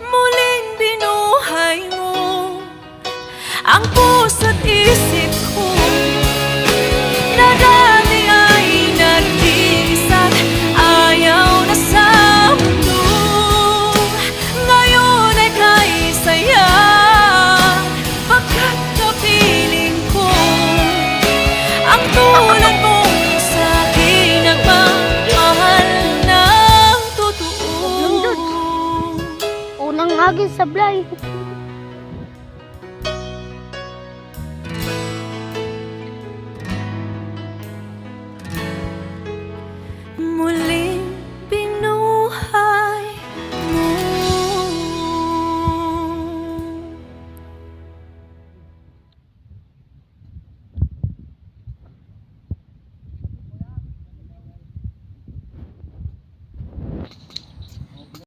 Muling binuhay mo Ang puso't isip ko. Na dati ay nag-iisa't Ayaw na sa mundo. Ngayon ay kay saya Pagkat kapiling ko? Ang tulad ng totoo